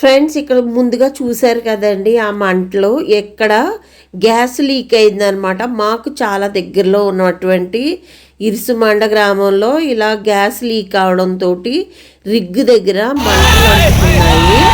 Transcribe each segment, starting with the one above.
Friends ఇక్కడ ముందుగా చూశారు కదండి ఆ మంటలో ఎక్కడ గ్యాస్ లీక్ అయిందనమాట మాకు చాలా దగ్గరలో ఉన్నటువంటి ఇరుసుమండ గ్రామంలో ఇలా గ్యాస్ లీక్ అవడంతో రిగ్గు దగ్గర మంటలు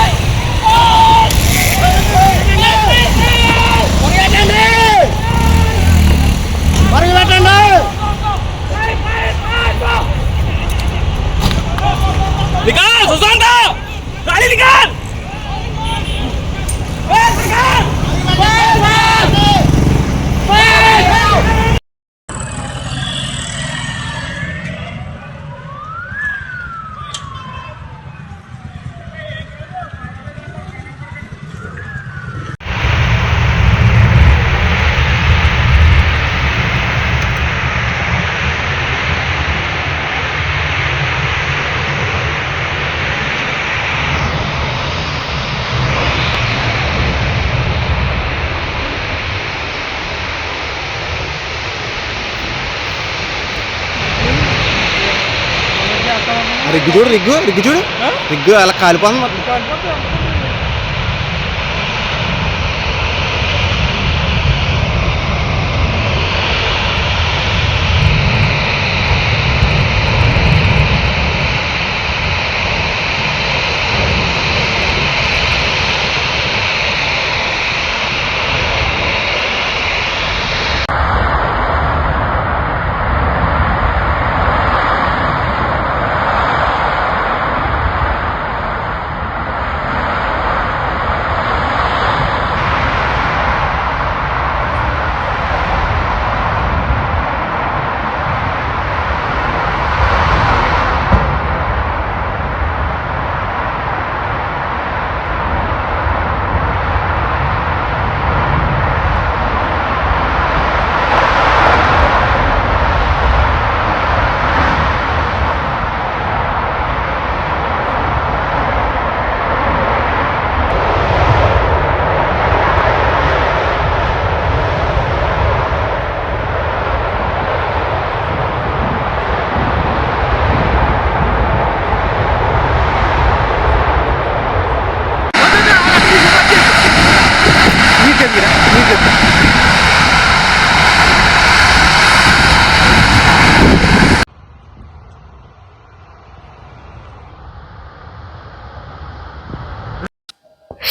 రిగ్గు చూడు రిగ్గు రిగ్గు చూడు. రిగ్గు అలా కాలిపోతుంది.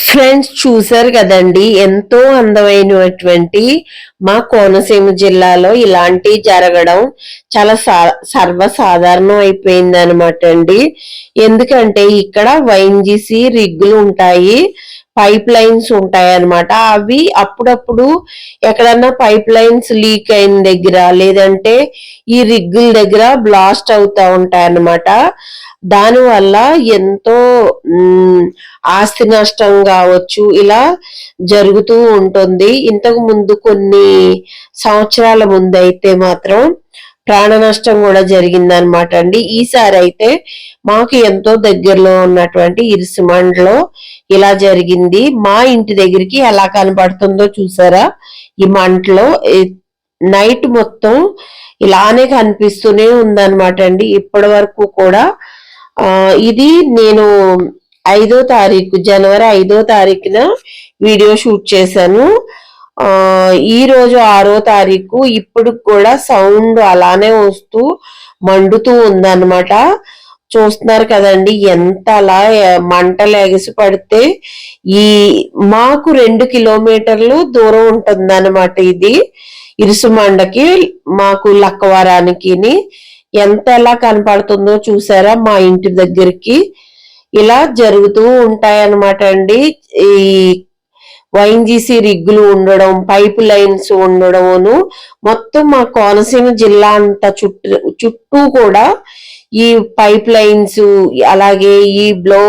ఫ్రెండ్స్ చూశారు కదండి ఎంతో అందమైనటువంటి మా కోనసీమ జిల్లాలో ఇలాంటి జరగడం చాలా సర్వసాధారణం అయిపోయింది అనమాట అండి. ఎందుకంటే ఇక్కడ వైఎన్జిసి రిగ్గులు ఉంటాయి. పైప్ లైన్స్ ఉంటాయన్నమాట. అవి అప్పుడప్పుడు ఎక్కడన్నా పైప్ లైన్స్ లీక్ అయిన దగ్గర లేదంటే ఈ రిగ్గుల దగ్గర బ్లాస్ట్ అవుతా ఉంటాయి అన్నమాట ఎంతో ఆస్తి నష్టం కావచ్చు ఇలా జరుగుతూ ఉంటుంది. ఇంతకు ముందు కొన్ని సంవత్సరాల ముందు అయితే మాత్రం ప్రాణ నష్టం కూడా జరిగిందనమాట అండి. ఈసారి అయితే మాకు ఎంతో దగ్గరలో ఉన్నటువంటి ఇరిసిమండ్లో ఇలా జరిగింది. మా ఇంటి దగ్గరికి ఎలా కనబడుతుందో చూసారా? ఈ మంటలో నైట్ మొత్తం ఇలానే కనిపిస్తూనే ఉందన్నమాట అండి. ఇప్పటి వరకు కూడా ఇది నేను ఐదో తారీఖు జనవరి ఐదో తారీఖున వీడియో షూట్ చేశాను. ఈ రోజు ఆరో తారీఖు ఇప్పుడు కూడా సౌండ్ అలానే వస్తూ మండుతూ ఉందన్నమాట. చూస్తున్నారు కదండి ఎంత అలా మంటలు ఎగసి పడితే ఈ మాకు రెండు కిలోమీటర్లు దూరం ఉంటుందన్నమాట ఇది. ఇరుసుమండకి మాకు లక్కవరానికి ఎంత ఎలా కనపడుతుందో చూసారా మా ఇంటి దగ్గరికి. ఇలా జరుగుతూ ఉంటాయన్నమాట అండి. ఈ వైఎన్జీసీ రిగ్గులు ఉండడం పైప్ లైన్స్ ఉండడమును. మొత్తం మా కోనసీమ జిల్లా అంతా చుట్టూ చుట్టూ కూడా ఈ పైప్ లైన్స్ అలాగే ఈ బ్లో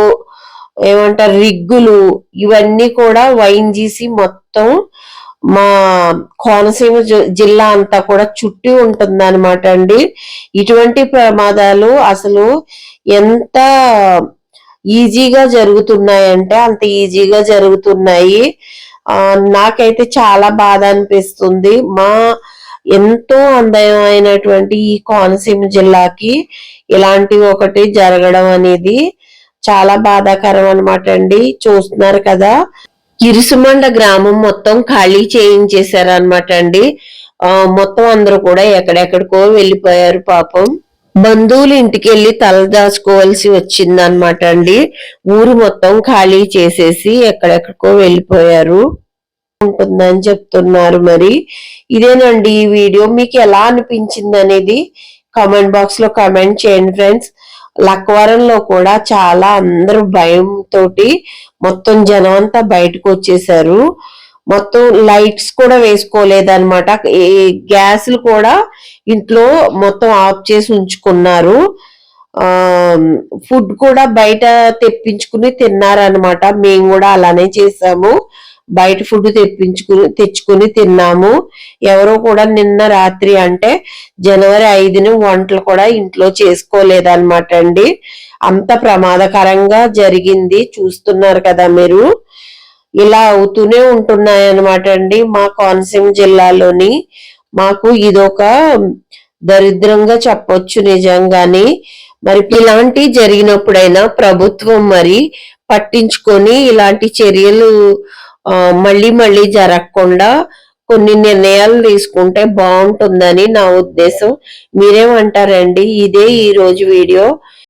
ఏమంటారు రిగ్గులు ఇవన్నీ కూడా వైఎన్జిసి మొత్తం మా కోనసీమ జిల్లా అంతా కూడా చుట్టి ఉంటుంది అనమాట అండి. ఇటువంటి ప్రమాదాలు అసలు ఎంత ఈజీగా జరుగుతున్నాయంటే అంత ఈజీగా జరుగుతున్నాయి. ఆ నాకైతే చాలా బాధ అనిపిస్తుంది. మా ఎంతో అందమైనటువంటి ఈ కోనసీమ జిల్లాకి ఇలాంటి ఒకటి జరగడం అనేది చాలా బాధాకరం అనమాట అండి. చూస్తున్నారు కదా. ఇరుసుమండ గ్రామం మొత్తం ఖాళీ చేయించేశారు అనమాట అండి. ఆ, మొత్తం అందరూ కూడా ఎక్కడెక్కడికో వెళ్ళిపోయారు పాపం. బంధువులు ఇంటికి వెళ్ళి తల దాచుకోవాల్సి వచ్చింది అనమాట అండి. ఊరు మొత్తం ఖాళీ చేసేసి ఎక్కడెక్కడికో వెళ్ళిపోయారు. ఉంటుందని చెప్తున్నారు మరి. ఇదేనండి ఈ వీడియో. మీకు ఎలా అనిపించింది అనేది కామెంట్ బాక్స్లో కామెంట్ చేయండి ఫ్రెండ్స్. లక్వరంలో కూడా చాలా అందరూ భయం తోటి మొత్తం జనం అంతా బయటకు వచ్చేసారు. మొత్తం లైట్స్ కూడా వేసుకోలేదన్నమాట. ఈ గ్యాస్లు కూడా ఇంట్లో మొత్తం ఆఫ్ చేసి ఉంచుకున్నారు. ఫుడ్ కూడా బయట తెప్పించుకుని తిన్నారనమాట మేము కూడా అలానే చేసాము. బయట ఫుడ్ తెప్పించుకుని తెచ్చుకుని తిన్నాము. ఎవరో కూడా నిన్న రాత్రి అంటే జనవరి ఐదుని వంటలు కూడా ఇంట్లో చేసుకోలేదన్నమాట అండి. అంత ప్రమాదకరంగా జరిగింది. చూస్తున్నారు కదా మీరు. ఇలా అవుతూనే ఉంటున్నాయి అనమాట అండి మా కోనసీమ జిల్లాలోని. మాకు ఇదొక దరిద్రంగా చెప్పొచ్చు నిజంగాని. మరి ఇలాంటి జరిగినప్పుడైనా ప్రభుత్వం మరి పట్టించుకొని ఇలాంటి చర్యలు మళ్ళీ మళ్ళీ జరగకుండా కొన్ని నిర్ణయాలు తీసుకుంటే బాగుంటుందని నా ఉద్దేశం. మీరేమంటారండి? ఇదే ఈ రోజు వీడియో.